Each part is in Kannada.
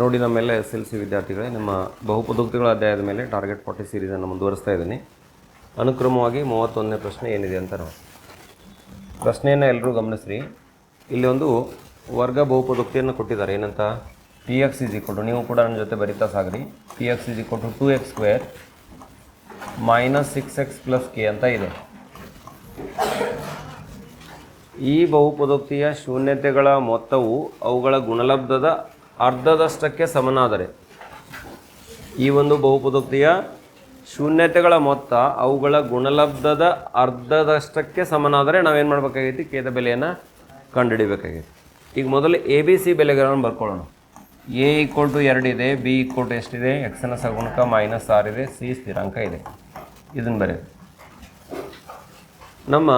ನೋಡಿ ನಮ್ಮೆಲ್ಲ ಎಸ್ ಎಲ್ ಸಿ ವಿದ್ಯಾರ್ಥಿಗಳೇ, ನಮ್ಮ ಬಹುಪದೋಕ್ತಿಗಳ ಅಧ್ಯಾಯದ ಮೇಲೆ ಟಾರ್ಗೆಟ್ ಫಾರ್ಟಿ ಸೀರೀಸನ್ನು ಮುಂದುವರಿಸ್ತಾ ಇದ್ದೀನಿ. ಅನುಕ್ರಮವಾಗಿ ಮೂವತ್ತೊಂದನೇ ಪ್ರಶ್ನೆ ಏನಿದೆ ಅಂತ ನಾವು ಪ್ರಶ್ನೆಯನ್ನು ಎಲ್ಲರೂ ಗಮನಿಸ್ರಿ. ಇಲ್ಲಿ ಒಂದು ವರ್ಗ ಬಹುಪದೋಕ್ತಿಯನ್ನು ಕೊಟ್ಟಿದ್ದಾರೆ. ಏನಂತ? ಪಿ ಎಕ್ಸ್ ಇಸ್ ಕೊಟ್ಟು ನೀವು ಕೂಡ ನನ್ನ ಜೊತೆ ಬರಿತಾ ಸಾಗ್ರಿ. ಪಿ ಎಕ್ಸ್ ಇಸ್ ಕೊಟ್ಟು to x square minus six x plus K ಅಂತ ಇದೆ. ಈ ಬಹುಪದೋಕ್ತಿಯ ಶೂನ್ಯತೆಗಳ ಮೊತ್ತವು ಅವುಗಳ ಗುಣಲಬ್ಧದ ಅರ್ಧದಷ್ಟಕ್ಕೆ ಸಮನಾದರೆ. ಈ ಒಂದು ಬಹುಪದೋಕ್ತಿಯ ಶೂನ್ಯತೆಗಳ ಮೊತ್ತ ಅವುಗಳ ಗುಣಲಬ್ಧದ ಅರ್ಧದಷ್ಟಕ್ಕೆ ಸಮನಾದರೆ ನಾವೇನು ಮಾಡಬೇಕಾಗೈತಿ? ಕೇದ ಬೆಲೆಯನ್ನು ಕಂಡುಹಿಡಿಬೇಕಾಗೈತಿ. ಈಗ ಮೊದಲು ಎ ಬಿ ಸಿ ಬೆಲೆಗಳನ್ನು ಬರ್ಕೊಳ್ಳೋಣ. ಎ ಈಕ್ವಲ್ ಟು ಎರಡಿದೆ ಬಿ ಈಕ್ವಲ್ ಟು ಎಷ್ಟಿದೆ? ಎಕ್ಸನ ಸಗುಣಕ ಮೈನಸ್ ಆರ್ ಇದೆ ಸಿ ಸ್ಥಿರಾಂಕ ಇದೆ. ಇದನ್ನು ಬರೆಯ ನಮ್ಮ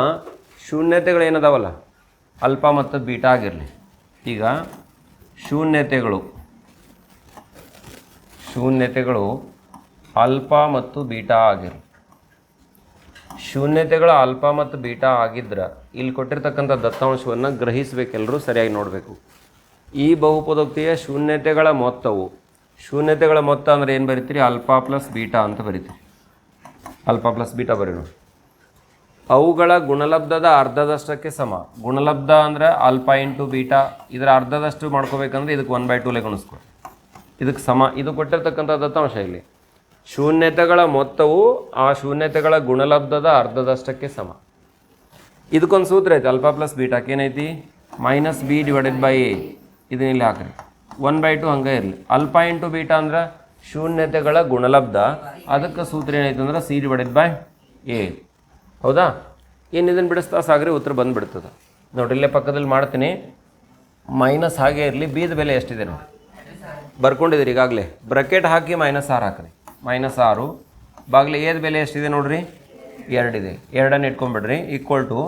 ಶೂನ್ಯತೆಗಳೇನದಾವಲ್ಲ? ಅಲ್ಪ ಮತ್ತು ಬೀಟಾ ಆಗಿರಲಿ. ಈಗ ಶೂನ್ಯತೆಗಳು. ಶೂನ್ಯತೆಗಳು ಅಲ್ಪ ಮತ್ತು ಬೀಟಾ ಆಗಿರು. ಶೂನ್ಯತೆಗಳು ಅಲ್ಪ ಮತ್ತು ಬೀಟಾ ಆಗಿದ್ರೆ ಇಲ್ಲಿ ಕೊಟ್ಟಿರ್ತಕ್ಕಂಥ ದತ್ತಾಂಶವನ್ನು ಗ್ರಹಿಸಬೇಕೆಲ್ಲರೂ ಸರಿಯಾಗಿ ನೋಡಬೇಕು. ಈ ಬಹುಪದೋಕ್ತಿಯ ಶೂನ್ಯತೆಗಳ ಮೊತ್ತವು, ಶೂನ್ಯತೆಗಳ ಮೊತ್ತ ಅಂದರೆ ಏನು ಬರೀತೀರಿ? ಅಲ್ಪ ಪ್ಲಸ್ ಬೀಟಾ ಅಂತ ಬರೀತೀರಿ. ಅಲ್ಪ ಪ್ಲಸ್ ಬೀಟಾ ಬರೀ ನೋಡಿ ಅವುಗಳ ಗುಣಲಬ್ಧದ ಅರ್ಧದಷ್ಟಕ್ಕೆ ಸಮ. ಗುಣಲಬ್ಧ ಅಂದರೆ ಆಲ್ಫಾ ಇಂಟು ಬೀಟಾ. ಇದರ ಅರ್ಧದಷ್ಟು ಮಾಡ್ಕೋಬೇಕಂದ್ರೆ ಇದಕ್ಕೆ ಒನ್ ಬೈ ಟೂಲೆ ಗುಣಿಸ್ಕೊ ಇದಕ್ಕೆ ಸಮ. ಇದು ಕೊಟ್ಟಿರ್ತಕ್ಕಂಥ ದತ್ತಾಂಶ ಇಲ್ಲಿ. ಶೂನ್ಯತೆಗಳ ಮೊತ್ತವು ಆ ಶೂನ್ಯತೆಗಳ ಗುಣಲಬ್ಧದ ಅರ್ಧದಷ್ಟಕ್ಕೆ ಸಮ. ಇದಕ್ಕೊಂದು ಸೂತ್ರ ಐತೆ ಅಲ್ಪ ಪ್ಲಸ್ ಬೀಟಾಕ್ಕೆ ಏನೈತಿ minus B divided by A ಇದನ್ನ ಇಲ್ಲಿ ಹಾಕ್ರಿ. ಒನ್ ಬೈ ಟು ಹಂಗೆ ಇರಲಿ. ಅಲ್ಪ ಇಂಟು ಬೀಟಾ ಅಂದ್ರೆ ಶೂನ್ಯತೆಗಳ ಗುಣಲಬ್ಧ. ಅದಕ್ಕೆ ಸೂತ್ರ ಏನೈತೆ ಅಂದ್ರೆ ಸಿ ಡಿವೈಡೆಡ್ ಬೈ ಎ ಹೌದಾ? ಏನು ಇದನ್ನು ಬಿಡಿಸ್ತಾ? ಸಾಗ್ರಿ ಉತ್ತರ ಬಂದುಬಿಡ್ತದೆ. ನೋಡಿ, ಇಲ್ಲೇ ಪಕ್ಕದಲ್ಲಿ ಮಾಡ್ತೀನಿ. ಮೈನಸ್ ಹಾಗೆ ಇರಲಿ ಬೀದ ಬೆಲೆ ಎಷ್ಟಿದೆ ನೋಡಿ? ಬರ್ಕೊಂಡಿದ್ದೀರಿ ಈಗಾಗಲೇ. ಬ್ರಕೆಟ್ ಹಾಕಿ ಮೈನಸ್ ಆರು ಹಾಕ್ರಿ. ಮೈನಸ್ ಆರು. ಬಾಗಿಲು ಏದು ಬೆಲೆ ಎಷ್ಟಿದೆ ನೋಡಿರಿ? ಎರಡಿದೆ. ಎರಡನ್ನು ಇಟ್ಕೊಂಬಿಡ್ರಿ ಈಕ್ವಲ್ ಟು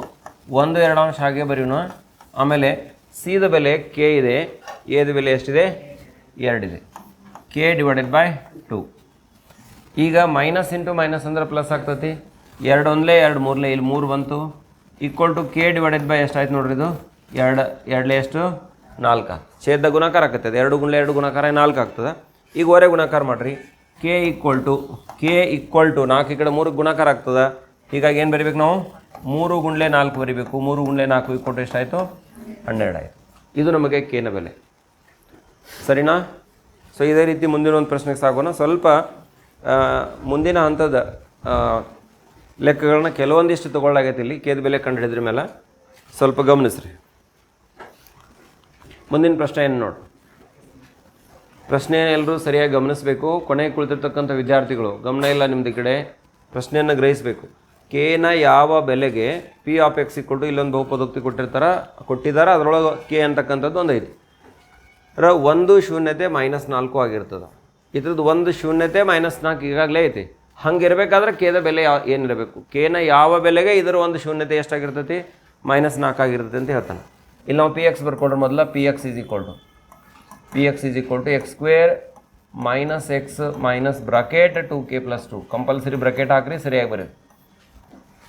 ಒಂದು ಎರಡು ಅಂಶ ಹಾಗೆ ಬರೀನು. ಆಮೇಲೆ ಸೀದ ಬೆಲೆ ಕೆ ಇದೆ. ಏದು ಬೆಲೆ ಎಷ್ಟಿದೆ? ಎರಡಿದೆ. ಕೆ ಡಿವೈಡೆಡ್ ಬೈ ಟು ಈಗ ಮೈನಸ್ ಇಂಟು ಮೈನಸ್ ಅಂದ್ರೆ ಪ್ಲಸ್ ಆಗ್ತೈತಿ? ಎರಡು ಒಂದಲೇ ಎರಡು ಮೂರಲೇ, ಇಲ್ಲಿ ಮೂರು ಬಂತು. Equal to K divided by ಎಷ್ಟಾಯ್ತು ನೋಡ್ರಿ ಇದು? ಎರಡು, ಎರಡಲೇ ಎಷ್ಟು? ನಾಲ್ಕು. ಛೇದ ಗುಣಾಕಾರ ಆಗ್ತದೆ ಎರಡು ಗುಣಲೆ ಎರಡು ಗುಣಾಕಾರ ನಾಲ್ಕು ಆಗ್ತದೆ. ಈಗ ಒರೆ ಗುಣಾಕಾರ ಮಾಡಿರಿ. K equal to K equal to ನಾಲ್ಕು ಈ ಕಡೆ ಮೂರು ಗುಣಾಕಾರ ಆಗ್ತದೆ. ಹೀಗಾಗಿ ಏನು ಬರಿಬೇಕು ನಾವು? ಮೂರು ಗುಂಡ್ಲೆ ನಾಲ್ಕು ಬರಿಬೇಕು. ಮೂರು ಗುಂಡ್ಲೆ ನಾಲ್ಕು ಈಕ್ವಲ್ ಟು ಎಷ್ಟಾಯಿತು ಹನ್ನೆರಡು ಆಯಿತು. ಇದು ನಮಗೆ ಕೇನ ಬೆಲೆ. ಸರಿನಾ? ಸೊ ಇದೇ ರೀತಿ ಮುಂದಿನ ಒಂದು ಪ್ರಶ್ನೆಗೆ ಸಾಗೋಣ. ಸ್ವಲ್ಪ ಮುಂದಿನ ಹಂತದ ಲೆಕ್ಕಗಳನ್ನ ಕೆಲವೊಂದಿಷ್ಟು ತೊಗೊಳ್ಳಾಗೈತೆ ಇಲ್ಲಿ. ಕೇದ ಬೆಲೆ ಕಂಡುಹಿಡಿದ್ರ ಮೇಲೆ ಸ್ವಲ್ಪ ಗಮನಿಸ್ರಿ. ಮುಂದಿನ ಪ್ರಶ್ನೆ ಏನು ನೋಡಿ. ಪ್ರಶ್ನೆ ಎಲ್ಲರೂ ಸರಿಯಾಗಿ ಗಮನಿಸಬೇಕು. ಕೊನೆಗೆ ಕುಳಿತಿರ್ತಕ್ಕಂಥ ವಿದ್ಯಾರ್ಥಿಗಳು, ಗಮನ ಇಲ್ಲ ನಿಮ್ಮದು ಕಡೆ, ಪ್ರಶ್ನೆಯನ್ನು ಗ್ರಹಿಸಬೇಕು. ಕೆನ ಯಾವ ಬೆಲೆಗೆ ಪಿ ಆಫ್ ಎಕ್ಸ್ ಕೊಟ್ಟು ಇಲ್ಲೊಂದು ಬಹುಪದೋಕ್ತಿ ಕೊಟ್ಟಿರ್ತಾರ ಕೊಟ್ಟಿದ್ದಾರೆ ಅದರೊಳಗೆ ಕೆ ಅಂತಕ್ಕಂಥದ್ದು ಒಂದು ಐತಿ. ರ ಒಂದು ಶೂನ್ಯತೆ ಮೈನಸ್ ನಾಲ್ಕು ಆಗಿರ್ತದೆ. ಇದ್ರದ್ದು ಒಂದು ಶೂನ್ಯತೆ ಮೈನಸ್ ನಾಲ್ಕು ಈಗಾಗಲೇ ಐತಿ. ಹಂಗೆ ಇರಬೇಕಾದ್ರೆ ಕೇದ ಬೆಲೆ ಯಾ, ಏನಿರಬೇಕು. ಕೇನ ಯಾವ ಬೆಲೆಗೆ ಇದರ ಒಂದು ಶೂನ್ಯತೆ ಎಷ್ಟಾಗಿರ್ತೈತಿ? ಮೈನಸ್ ನಾಲ್ಕು ಆಗಿರ್ತೈತಿ ಅಂತ ಹೇಳ್ತಾನೆ. ಇಲ್ಲಿ ನಾವು ಪಿ ಎಕ್ಸ್ ಬರ್ಕೊಂಡ್ರೆ ಮೊದಲ P x is equal to P x is equal to x square minus x minus bracket two K plus two compulsory bracket ಹಾಕ್ರಿ, ಸರಿಯಾಗಿ ಬರೀ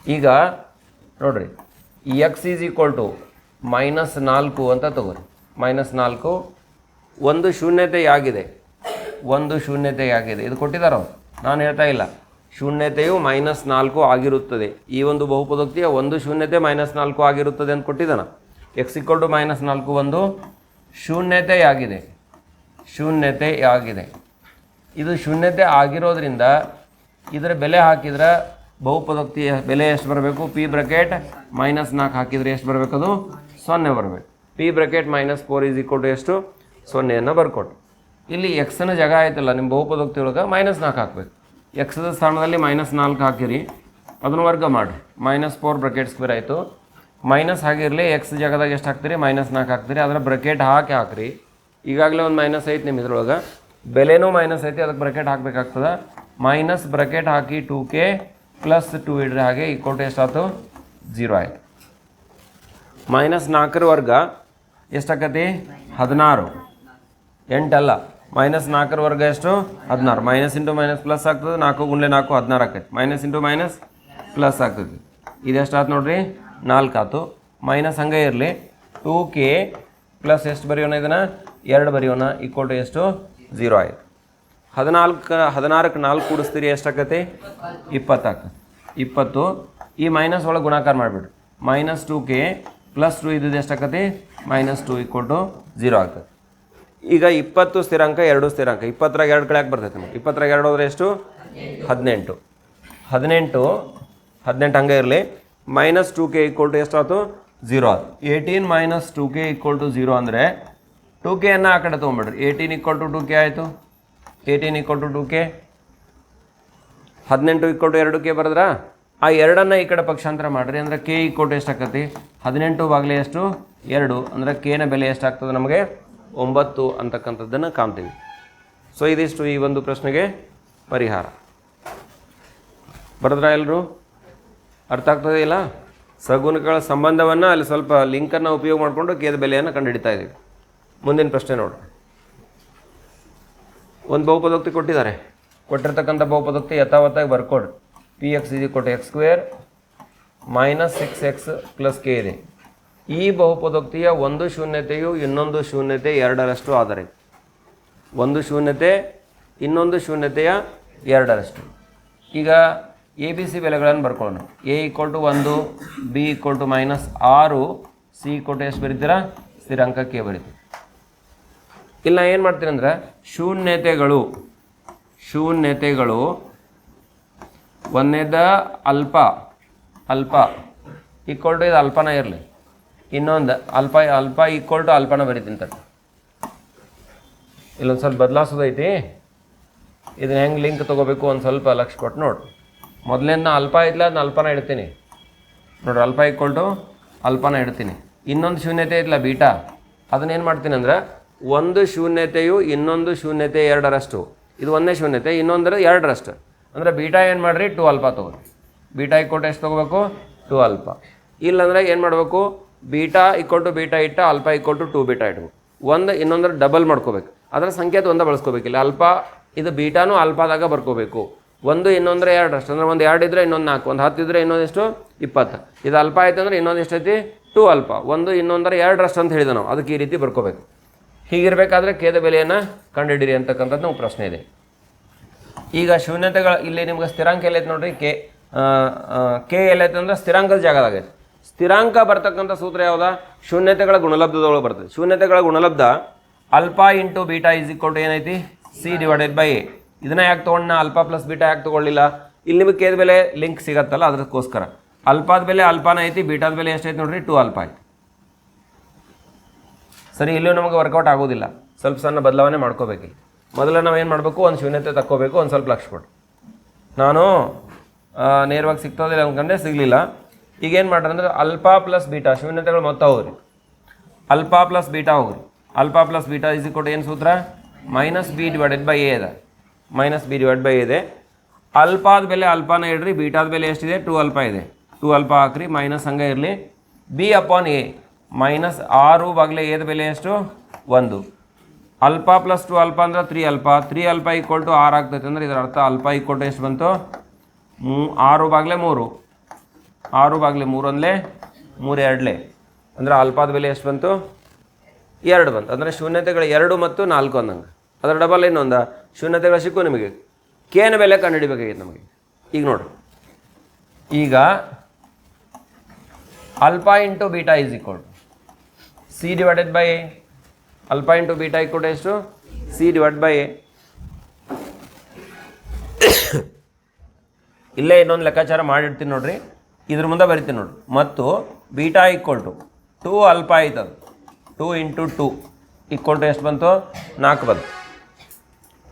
ಈಗ ನೋಡ್ರಿ x is equal to minus ನಾಲ್ಕು ಅಂತ ತಗೋರಿ. ಮೈನಸ್ ನಾಲ್ಕು, ಒಂದು ಶೂನ್ಯತೆ ಆಗಿದೆ ಒಂದು ಶೂನ್ಯತೆ ಆಗಿದೆ ಇದು ಕೊಟ್ಟಿದ್ದಾರೆ ಅವ್ರು ನಾನು ಹೇಳ್ತಾ ಇಲ್ಲ. ಶೂನ್ಯತೆಯು ಮೈನಸ್ ನಾಲ್ಕು ಆಗಿರುತ್ತದೆ. ಈ ಒಂದು ಬಹುಪದೋಕ್ತಿಯ ಒಂದು ಶೂನ್ಯತೆ ಮೈನಸ್ ನಾಲ್ಕು ಆಗಿರುತ್ತದೆ ಅಂತ ಕೊಟ್ಟಿದ್ದಾನ. ಎಕ್ಸ್ ಇಕ್ವಲ್ ಟು ಮೈನಸ್ ನಾಲ್ಕು ಒಂದು ಶೂನ್ಯತೆ ಆಗಿದೆ ಶೂನ್ಯತೆ ಆಗಿದೆ ಇದು ಶೂನ್ಯತೆ ಆಗಿರೋದ್ರಿಂದ ಇದರ ಬೆಲೆ ಹಾಕಿದ್ರೆ ಬಹುಪದೋಕ್ತಿ ಬೆಲೆ ಎಷ್ಟು ಬರಬೇಕು? ಪಿ ಬ್ರಕೆಟ್ ಮೈನಸ್ ನಾಲ್ಕು ಹಾಕಿದರೆ ಎಷ್ಟು ಬರಬೇಕು ಅದು? ಸೊನ್ನೆ ಬರಬೇಕು. P bracket minus four is equal to ಎಷ್ಟು? ಸೊನ್ನೆಯನ್ನು ಬರ್ಕೊಟ್ಟು. ಇಲ್ಲಿ ಎಕ್ಸ್ನ ಜಾಗ ಆಯ್ತಲ್ಲ ನಿಮ್ಮ ಬಹುಪದೋಕ್ತಿ ಒಳಗೆ ಮೈನಸ್ ನಾಲ್ಕು ಹಾಕ್ಬೇಕು. ಎಕ್ಸದ ಸ್ಥಾನದಲ್ಲಿ ಮೈನಸ್ ನಾಲ್ಕು ಹಾಕಿರಿ, ಅದನ್ನು ವರ್ಗ ಮಾಡಿರಿ. ಮೈನಸ್ ಫೋರ್ ಬ್ರಕೆಟ್ ಸ್ಕ್ವೇರ್ ಆಯಿತು. ಮೈನಸ್ ಆಗಿರಲಿ ಎಕ್ಸ್ ಜಾಗದಾಗ ಎಷ್ಟು ಹಾಕ್ತೀರಿ? ಮೈನಸ್ ನಾಲ್ಕು ಹಾಕ್ತೀರಿ. ಅದರ ಬ್ರಕೆಟ್ ಹಾಕಿ ಹಾಕ್ರಿ. ಈಗಾಗಲೇ ಒಂದು ಮೈನಸ್ ಐತಿ ನಿಮ್ಮ ಇದ್ರೊಳಗೆ. ಬೆಲೆನೂ ಮೈನಸ್ ಐತಿ ಅದಕ್ಕೆ ಬ್ರಕೆಟ್ ಹಾಕಬೇಕಾಗ್ತದೆ. ಮೈನಸ್ ಬ್ರಕೆಟ್ ಹಾಕಿ ಟೂ ಕೆ ಪ್ಲಸ್ ಟೂ ಇಡ್ರಿ ಹಾಗೆ ಈ ಟು ಎಷ್ಟಾಯ್ತು ಜೀರೋ ಆಯಿತು. ಮೈನಸ್ ನಾಲ್ಕರ ವರ್ಗ ಎಷ್ಟಾಕತಿ ಹದಿನಾರು. ಎಂಟಲ್ಲ. ಮೈನಸ್ ನಾಲ್ಕರ ವರ್ಗ ಎಷ್ಟು? ಹದಿನಾರು. ಮೈನಸ್ ಇಂಟು ಮೈನಸ್ ಪ್ಲಸ್ ಆಗ್ತದೆ, ನಾಲ್ಕು ಗುಂಡ್ಲೆ ನಾಲ್ಕು ಹದಿನಾರು ಆಕೈತಿ. ಮೈನಸ್ ಇಂಟು ಮೈನಸ್ ಪ್ಲಸ್ ಆಗ್ತದೆ. ಇದೆಷ್ಟು ಆಯ್ತು ನೋಡ್ರಿ? ನಾಲ್ಕು ಆಯ್ತು ಮೈನಸ್ ಹಂಗೆ ಇರಲಿ. ಟೂ ಕೆ ಪ್ಲಸ್ ಎಷ್ಟು ಬರೆಯೋಣ ಇದನ್ನು? ಎರಡು ಬರೆಯೋಣ. ಈಕ್ವಲ್ ಟು ಎಷ್ಟು? ಝೀರೋ ಆಯಿತು. ಹದಿನಾಲ್ಕು, ಹದಿನಾರಕ್ಕೆ ನಾಲ್ಕು ಕೂಡಿಸ್ತೀರಿ ಎಷ್ಟಾಕತಿ ಇಪ್ಪತ್ತಾಕತಿ ಇಪ್ಪತ್ತು ಈ ಮೈನಸ್ ಒಳಗೆ ಗುಣಾಕಾರ ಮಾಡಿಬಿಡ್ರಿ. Minus two K plus two ಇದ್ದಿದ್ದು ಎಷ್ಟಾಕತಿ minus two equal to zero ಆಗ್ತದೆ ಈಗ ಇಪ್ಪತ್ತು ಸ್ಥಿರಾಂಕ, ಎರಡು ಸ್ಥಿರಾಂಕ. ಇಪ್ಪತ್ತರಾಗ ಎರಡು ಕಡೆ ಯಾಕೆ ಬರ್ತೈತೆ ನಮಗೆ? ಇಪ್ಪತ್ತರಾಗ ಎರಡು ಹೋದ್ರೆ ಎಷ್ಟು? ಹದಿನೆಂಟು. ಹದಿನೆಂಟು ಹದಿನೆಂಟು ಹಂಗೆ ಇರಲಿ. Minus two K equal to ಎಷ್ಟಾಯ್ತು? ಝೀರೋ ಆಯ್ತು. Eighteen minus two K equal to zero ಅಂದರೆ ಟು ಕೆಯನ್ನು ಆ ಕಡೆ ತೊಗೊಂಬಿಡ್ರಿ eighteen equal to two K ಆಯಿತು. Eighteen equal to two K. ಹದಿನೆಂಟು ಈಕ್ವಲ್ ಟು ಎರಡು ಕೆ ಬರೆದ್ರ? ಆ ಎರಡನ್ನು ಈ ಕಡೆ ಪಕ್ಷಾಂತರ ಮಾಡಿರಿ. ಅಂದರೆ ಕೆ ಈಕ್ವಲ್ ಟು ಎಷ್ಟಾಕತಿ ಹದಿನೆಂಟು ಬಾಗಿಲೆ ಎಷ್ಟು? ಎರಡು. ಅಂದರೆ ಕೆನ ಬೆಲೆ ಎಷ್ಟಾಗ್ತದೆ ನಮಗೆ? ಒಂಬತ್ತು ಅಂತಕ್ಕಂಥದ್ದನ್ನು ಕಾಣ್ತೀವಿ ಸೊ ಇದಿಷ್ಟು ಈ ಒಂದು ಪ್ರಶ್ನೆಗೆ ಪರಿಹಾರ. ಬರದ್ರ ಎಲ್ಲರೂ ಅರ್ಥ ಆಗ್ತದೆ ಇಲ್ಲ? ಸಗುಣಗಳ ಸಂಬಂಧವನ್ನು ಅಲ್ಲಿ ಸ್ವಲ್ಪ ಲಿಂಕನ್ನು ಉಪಯೋಗ ಮಾಡಿಕೊಂಡು ಕೇದ ಬೆಲೆಯನ್ನು ಕಂಡುಹಿಡಿತಾ ಇದ್ದೀವಿ ಮುಂದಿನ ಪ್ರಶ್ನೆ ನೋಡಿ. ಒಂದು ಬಹುಪದೋಕ್ತಿ ಕೊಟ್ಟಿದ್ದಾರೆ. ಕೊಟ್ಟಿರ್ತಕ್ಕಂಥ ಬಹುಪದೋಕ್ತಿ ಯಥಾವತ್ತಾಗಿ ಬರ್ಕೊಡ್ರಿ ಪಿ ಎಕ್ಸ್ ಇದು ಕೊಟ್ಟು x square minus six x plus K ಇದೆ. ಈ ಬಹುಪದೋಕ್ತಿಯ ಒಂದು ಶೂನ್ಯತೆಯು ಇನ್ನೊಂದು ಶೂನ್ಯತೆ ಎರಡರಷ್ಟು ಆದರೆ. ಒಂದು ಶೂನ್ಯತೆ, ಇನ್ನೊಂದು ಶೂನ್ಯತೆಯ ಎರಡರಷ್ಟು. ಈಗ ಎ ಬಿ ಸಿ ಬೆಲೆಗಳನ್ನು ಬರ್ಕೊಳ್ಳೋಣ. ಎ ಈಕ್ವಲ್ ಟು ಒಂದು ಬಿ ಈಕ್ವಲ್ ಟು ಮೈನಸ್ ಆರು ಸಿ ಈಕ್ವಲ್ ಟು ಎಷ್ಟು ಬರೀತೀರಾ? ಸ್ಥಿರಾಂಕ ಕೆ ಬರೀತೀವಿ. ಇಲ್ಲ ಏನು ಮಾಡ್ತೀನಿ ಅಂದ್ರೆ ಶೂನ್ಯತೆಗಳು ಶೂನ್ಯತೆಗಳು ಒಂದನೇದ ಅಲ್ಪ ಅಲ್ಪ ಈಕ್ವಲ್ ಟು ಇದು ಅಲ್ಪನ ಇರಲಿ. ಇನ್ನೊಂದು ಅಲ್ಪ ಅಲ್ಪ ಈಕ್ವಲ್ ಟು ಅಲ್ಪನ ಬರೀತೀನಿ ತಡಿ. ಇಲ್ಲೊಂದು ಸ್ವಲ್ಪ ಬದಲಾಸೋದೈತಿ ಇದನ್ನ ಹೆಂಗೆ ಲಿಂಕ್ ತೊಗೋಬೇಕು ಒಂದು ಸ್ವಲ್ಪ ಲಕ್ಷ ಕೊಟ್ಟು ನೋಡು. ಮೊದಲೇನ ಅಲ್ಪ ಇದ್ಲ ಅದನ್ನ ಅಲ್ಪನ ಇಡ್ತೀನಿ. ನೋಡ್ರಿ ಅಲ್ಪ ಈಕ್ವಲ್ ಟು ಅಲ್ಪನ ಇಡ್ತೀನಿ. ಇನ್ನೊಂದು ಶೂನ್ಯತೆ ಐತ್ಲ ಬೀಟಾ? ಅದನ್ನೇನು ಮಾಡ್ತೀನಿ ಅಂದ್ರೆ, ಒಂದು ಶೂನ್ಯತೆಯು ಇನ್ನೊಂದು ಶೂನ್ಯತೆ ಎರಡರಷ್ಟು. ಇದು ಒಂದೇ ಶೂನ್ಯತೆ, ಇನ್ನೊಂದರ ಎರಡರಷ್ಟು. ಅಂದರೆ ಬೀಟಾ ಏನು ಮಾಡಿರಿ? ಟು ಅಲ್ಪ ತೊಗೊರಿ. ಬೀಟಾ ಈಕ್ವಲ್ ಟು ಎಷ್ಟು ತೊಗೋಬೇಕು? ಟು ಅಲ್ಪ. ಇಲ್ಲಾಂದ್ರೆ ಏನು ಮಾಡಬೇಕು? ಬೀಟಾ ಈಕ್ವಲ್ ಟು ಬೀಟಾ ಇಟ್ಟ alpha equal to two beta ಇಟ್ಬೇಕು. ಒಂದು ಇನ್ನೊಂದರ ಡಬಲ್ ಮಾಡ್ಕೋಬೇಕು. ಅದರ ಸಂಕೇತ ಒಂದೇ ಬಳಸ್ಕೋಬೇಕಿಲ್ಲ. ಅಲ್ಪ ಇದು ಬೀಟಾನು ಅಲ್ಪದಾಗ ಬರ್ಕೋಬೇಕು. ಒಂದು ಇನ್ನೊಂದ್ರೆ ಅಷ್ಟು. ಅಂದ್ರೆ ಒಂದು ಎರಡು ಇದ್ರೆ ಇನ್ನೊಂದು ನಾಲ್ಕು. ಒಂದು ಹತ್ತು ಇದ್ರೆ ಇನ್ನೊಂದಿಷ್ಟು ಇಪ್ಪತ್ತು. ಇದು ಅಲ್ಪ ಆಯ್ತು ಅಂದ್ರೆ ಇನ್ನೊಂದು ಎಷ್ಟೈತಿ? ಟು ಅಲ್ಪ. ಒಂದು ಇನ್ನೊಂದರ ಎರಡರಷ್ಟು ಅಂತ ಹೇಳಿದೆ ನಾವು. ಅದಕ್ಕೆ ಈ ರೀತಿ ಬರ್ಕೋಬೇಕು. ಹೀಗಿರಬೇಕಾದ್ರೆ ಕೇದ ಬೆಲೆಯನ್ನು ಕಂಡುಹಿಡಿರಿ ಅಂತಕ್ಕಂಥದ್ದು ನಮ್ಮ ಪ್ರಶ್ನೆ ಇದೆ. ಈಗ ಶೂನ್ಯತೆಗಳ, ಇಲ್ಲಿ ನಿಮ್ಗೆ ಸ್ಥಿರಾಂಕ ಎಲ್ಲೈತೆ ನೋಡ್ರಿ. ಕೆ ಕೆ ಎಲ್ಲೈತೆ ಅಂದ್ರೆ ಸ್ಥಿರಾಂಕದ ಜಾಗದಾಗೈತೆ. ಸ್ಥಿರಾಂಕ ಬರ್ತಕ್ಕಂಥ ಸೂತ್ರ ಯಾವುದಾ? ಶೂನ್ಯತೆಗಳ ಗುಣಲಬ್ಧದೊಳಗೆ ಬರ್ತದೆ. ಶೂನ್ಯತೆಗಳ ಗುಣಲಬ್ಧ alpha into beta is equal to ಏನೈತಿ? ಸಿ ಡಿವೈಡೆಡ್ ಬೈ ಎ ಇದನ್ನ ಯಾಕೆ ತೊಗೊಂಡ ಅಲ್ಪಾ ಪ್ಲಸ್ ಬೀಟಾ ಯಾಕೆ ತೊಗೊಳ್ಳಿಲ್ಲ? ಇಲ್ಲಿ ನಿಮಗೆ ಕೇದ ಬೆಲೆ ಲಿಂಕ್ ಸಿಗತ್ತಲ್ಲ ಅದಕ್ಕೋಸ್ಕರ ಅಲ್ಪಾದ ಬೆಲೆ ಅಲ್ಪಾನ ಐತಿ, ಬೀಟಾದ ಬೆಲೆ ಎಷ್ಟೈತಿ ನೋಡ್ರಿ? ಟು ಅಲ್ಪ ಐತಿ. ಸರಿ ಇಲ್ಲೂ ನಮಗೆ ವರ್ಕೌಟ್ ಆಗೋದಿಲ್ಲ. ಸ್ವಲ್ಪ ಸಣ್ಣ ಬದಲಾವಣೆ ಮಾಡ್ಕೋಬೇಕು ಮೊದಲು ನಾವು ಏನು ಮಾಡಬೇಕು? ಒಂದು ಶೂನ್ಯತೆ ತಕ್ಕೋಬೇಕು, ಒಂದು ಸ್ವಲ್ಪ ಲಕ್ಷ ಕೊಟ್ಟು ನಾನು ನೇರವಾಗಿ ಸಿಗ್ತದಿಲ್ಲ ಅಂದ್ಕೊಂಡೆ ಸಿಗಲಿಲ್ಲ. ಈಗೇನು ಮಾಡ್ರಿ ಅಂದ್ರೆ ಅಲ್ಫಾ ಪ್ಲಸ್ ಬೀಟಾ, ಶೂನ್ಯತೆಗಳು ಮೊತ್ತ ಹೋಗ್ರಿ. ಅಲ್ಫಾ ಪ್ಲಸ್ ಬೀಟಾ ಹೋಗ್ರಿ. ಅಲ್ಫಾ ಪ್ಲಸ್ ಬೀಟಾ ಇಸ್ ಕೊಟ್ಟು ಏನು ಸೂತ್ರ? Minus B divided by A ಇದೆ. ಮೈನಸ್ ಬಿ ಡಿವೈಡ್ ಬೈ ಇದೆ. ಅಲ್ಪಾದ ಬೆಲೆ ಅಲ್ಪಾನ ಇಡ್ರಿ ಬೀಟಾದ ಬೆಲೆ ಎಷ್ಟಿದೆ? ಟು ಅಲ್ಪ ಇದೆ. ಟು ಅಲ್ಪ ಹಾಕ್ರಿ ಮೈನಸ್ ಹಂಗೆ ಇರಲಿ. ಬಿ ಅಪಾನ್ ಎ ಮೈನಸ್ ಆರು ಬಾಗಿಲೆ ಎದ ಬೆಲೆ ಎಷ್ಟು? ಒಂದು. ಅಲ್ಪಾ ಪ್ಲಸ್ ಟು ಅಲ್ಪ ಅಂದ್ರೆ ತ್ರೀ ಅಲ್ಪ ತ್ರೀ ಅಲ್ಪ ಈಕ್ವಲ್ ಟು ಆರು ಆಗ್ತೈತೆ ಅಂದ್ರೆ ಇದರ ಅರ್ಥ ಅಲ್ಪಾ ಈಕ್ವಲ್ ಟು ಎಷ್ಟು ಬಂತು? ಆರು ಬಾಗಿಲೆ ಮೂರು. ಆರು ಬಾಗಿಲೆ ಮೂರು ಅಂದ್ಲೆ ಮೂರು ಎರಡ್ಲೆ. ಅಂದ್ರೆ ಅಲ್ಪಾದ ಬೆಲೆ ಎಷ್ಟು ಬಂತು? ಎರಡು ಬಂತು. ಅಂದರೆ ಶೂನ್ಯತೆಗಳು ಎರಡು ಮತ್ತು ನಾಲ್ಕು ಅಂದಂಗೆ. ಅದರ ಡಬಲ್ ಇನ್ನೊಂದ. ಶೂನ್ಯತೆಗಳ ಸಿಕ್ಕು ನಿಮಗೆ. ಕೇನ ಬೆಲೆ ಕಂಡುಹಿಡಿಬೇಕಾಗಿತ್ತು ನಮಗೆ. ಈಗ ನೋಡ್ರಿ ಈಗ alpha into beta is equal C divided by A alpha into beta equal ಎಷ್ಟು? ಸಿ ಡಿವೈಡ್ ಬೈ ಇಲ್ಲೇ ಇನ್ನೊಂದು ಲೆಕ್ಕಾಚಾರ ಮಾಡಿರ್ತೀನಿ ನೋಡ್ರಿ. ಇದ್ರ ಮುಂದೆ ಬರಿತೀನಿ ನೋಡಿ. ಮತ್ತು beta equal to two alpha ಆಯ್ತದ. Two into two equal to ಎಷ್ಟು ಬಂತು? ನಾಲ್ಕು ಬಂತು.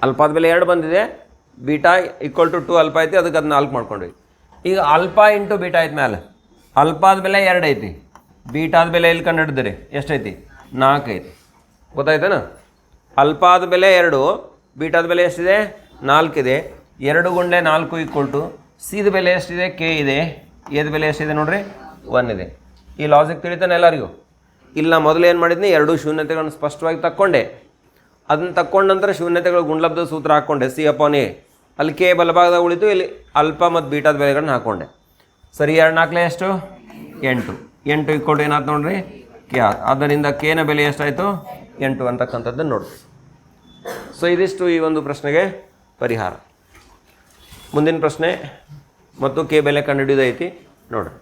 ಅಲ್ಪಾದ ಬೆಲೆ ಎರಡು ಬಂದಿದೆ. ಬೀಟಾ ಈಕ್ವಲ್ ಟು ಟೂ ಅಲ್ಪ ಐತಿ, ಅದಕ್ಕೆ ಅದು ನಾಲ್ಕು ಮಾಡ್ಕೊಂಡ್ವಿ. ಈಗ ಅಲ್ಪ ಇಂಟು ಬೀಟಾ ಐತೆ ಮೇಲೆ ಅಲ್ಪಾದ ಬೆಲೆ ಎರಡು ಐತಿ. ಬೀಟಾದ ಬೆಲೆ ಇಲ್ಲಿ ಕಂಡು ಹಿಡಿದ್ರಿ ಎಷ್ಟೈತಿ ನಾಲ್ಕು ಐತಿ. ಗೊತ್ತಾಯ್ತೇನ? ಅಲ್ಪಾದ ಬೆಲೆ ಎರಡು, ಬೀಟಾದ ಬೆಲೆ ಎಷ್ಟಿದೆ? ನಾಲ್ಕಿದೆ ಎರಡು ಗುಂಡೆ ನಾಲ್ಕು ಈಕ್ವಲ್ ಟು ಸಿದ ಬೆಲೆ ಎಷ್ಟಿದೆ? ಕೆ ಇದೆ. ಎದ ಬೆಲೆ ಎಷ್ಟಿದೆ ನೋಡ್ರಿ? ಒನ್ ಇದೆ. ಈ ಲಾಜಿಕ್ ತಿಳಿತಾನೆ ಎಲ್ಲರಿಗೂ. ಇಲ್ಲ, ಮೊದಲು ಏನು ಮಾಡಿದ್ನಿ? ಎರಡೂ ಶೂನ್ಯತೆಗಳನ್ನು ಸ್ಪಷ್ಟವಾಗಿ ತಕ್ಕೊಂಡೆ. ಅದನ್ನು ತಕ್ಕೊಂಡ ನಂತರ ಶೂನ್ಯತೆಗಳು ಗುಂಡ್ಲಬ್ಧ ಸೂತ್ರ ಹಾಕ್ಕೊಂಡೆ ಸಿ ಅಪಾನ್ ಅಲ್ಲಿ ಕೆ ಬಲಭಾಗದಾಗ ಉಳಿತು, ಇಲ್ಲಿ ಅಲ್ಪ ಮತ್ತು ಬೀಟಾದ ಬೆಲೆಗಳನ್ನ ಹಾಕ್ಕೊಂಡೆ ಸರಿ, ಎರಡು ನಾಲ್ಕಲೆ ಎಷ್ಟು? ಎಂಟು. ಎಂಟು ಇಕ್ಕೊಂಡು ಏನಾಯ್ತು ನೋಡ್ರಿ? ಕೆ. ಆದ್ದರಿಂದ ಕೆನ ಬೆಲೆ ಎಷ್ಟಾಯಿತು? ಎಂಟು ಅಂತಕ್ಕಂಥದ್ದನ್ನು ನೋಡ್ರಿ. ಸೊ ಇದಿಷ್ಟು ಈ ಒಂದು ಪ್ರಶ್ನೆಗೆ ಪರಿಹಾರ. ಮುಂದಿನ ಪ್ರಶ್ನೆ. ಮತ್ತು ಕೆ ಬೆಲೆ ಕಂಡುಹಿಡಿಯೋದೈತಿ ನೋಡ್ರಿ.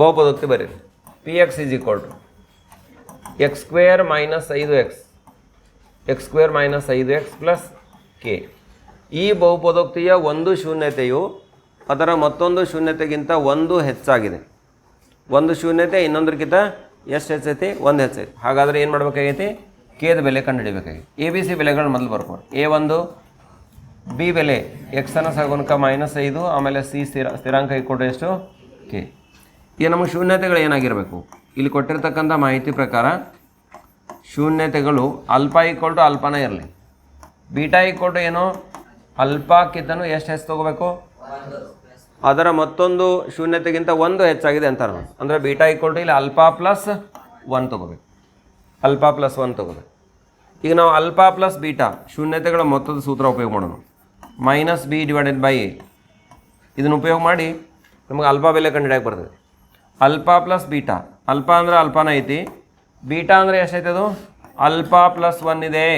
ಬಹುಪದೋಕ್ತಿ ಬರೀರಿ. P x is equal to x square minus ಐದು ಎಕ್ಸ್ ಎಕ್ಸ್ ಸ್ಕ್ವೇರ್ ಮೈನಸ್ ಐದು ಎಕ್ಸ್ ಪ್ಲಸ್ ಕೆ ಈ ಬಹುಪದೋಕ್ತಿಯ ಒಂದು ಶೂನ್ಯತೆಯು ಅದರ ಮತ್ತೊಂದು ಶೂನ್ಯತೆಗಿಂತ ಒಂದು ಹೆಚ್ಚಾಗಿದೆ. ಒಂದು ಶೂನ್ಯತೆ ಇನ್ನೊಂದಕ್ಕಿಂತ ಎಷ್ಟು ಹೆಚ್ಚೈತಿ? ಒಂದು ಹೆಚ್ಚೈತಿ. ಹಾಗಾದರೆ ಏನು ಮಾಡಬೇಕಾಗೈತಿ? ಕೆದ ಬೆಲೆ ಕಂಡುಹಿಡಿಬೇಕಾಗಿತ್ತು ಎ ಬಿ ಸಿ ಬೆಲೆಗಳನ್ನ ಮೊದಲು ಬರ್ಕೊಂಡು. ಎ ಒಂದು ಬಿ ಬೆಲೆ ಎಕ್ಸನ ಸಗುಣಕ ಮೈನಸ್ ಐದು, ಆಮೇಲೆ ಸಿ ಸ್ಥಿರ, ಸ್ಥಿರಾಂಕ ಇಕ್ಕೊಟ್ಟು ಎಷ್ಟು? ಕೆ ಈಗ ನಮಗೆ ಶೂನ್ಯತೆಗಳು ಏನಾಗಿರಬೇಕು? ಇಲ್ಲಿ ಕೊಟ್ಟಿರ್ತಕ್ಕಂಥ ಮಾಹಿತಿ ಪ್ರಕಾರ ಶೂನ್ಯತೆಗಳು ಅಲ್ಪ ಈಕ್ವಲ್ ಟು ಅಲ್ಪನ ಇರಲಿ. ಬೀಟಾ ಈಕ್ವಲ್ ಟು ಏನು? ಅಲ್ಪಕ್ಕಿಂತನೂ ಎಷ್ಟು ಹೆಚ್ಚು ತೊಗೋಬೇಕು? ಅದರ ಮತ್ತೊಂದು ಶೂನ್ಯತೆಗಿಂತ ಒಂದು ಹೆಚ್ಚಾಗಿದೆ ಅಂತ ನಾವು ಅಂದರೆ ಬೀಟಾ ಈಕ್ವಲ್ ಟು ಇಲ್ಲಿ ಅಲ್ಪ ಪ್ಲಸ್ ಒನ್ ತೊಗೋಬೇಕು. ಅಲ್ಪ ಪ್ಲಸ್ ಒನ್ ತೊಗೋಬೇಕು. ಈಗ ನಾವು ಅಲ್ಪ ಪ್ಲಸ್ ಬೀಟಾ, ಶೂನ್ಯತೆಗಳ ಮೊತ್ತದ ಸೂತ್ರ ಉಪಯೋಗ ಮಾಡೋಣ. Minus B divided by A ಇದನ್ನು ಉಪಯೋಗ ಮಾಡಿ ನಮಗೆ ಅಲ್ಪ ಬೆಲೆ ಕಂಡುಹಿಡಿಯಕ್ಕೆ ಬರ್ತದೆ. ಅಲ್ಪ ಪ್ಲಸ್ ಬೀಟಾ ಅಲ್ಪ ಅಂದರೆ ಅಲ್ಪನ ಐತಿ. ಬೀಟಾ ಅಂದರೆ ಎಷ್ಟೈತೆ ಅದು? ಅಲ್ಪ ಪ್ಲಸ್ ಒನ್ ಇದೆ.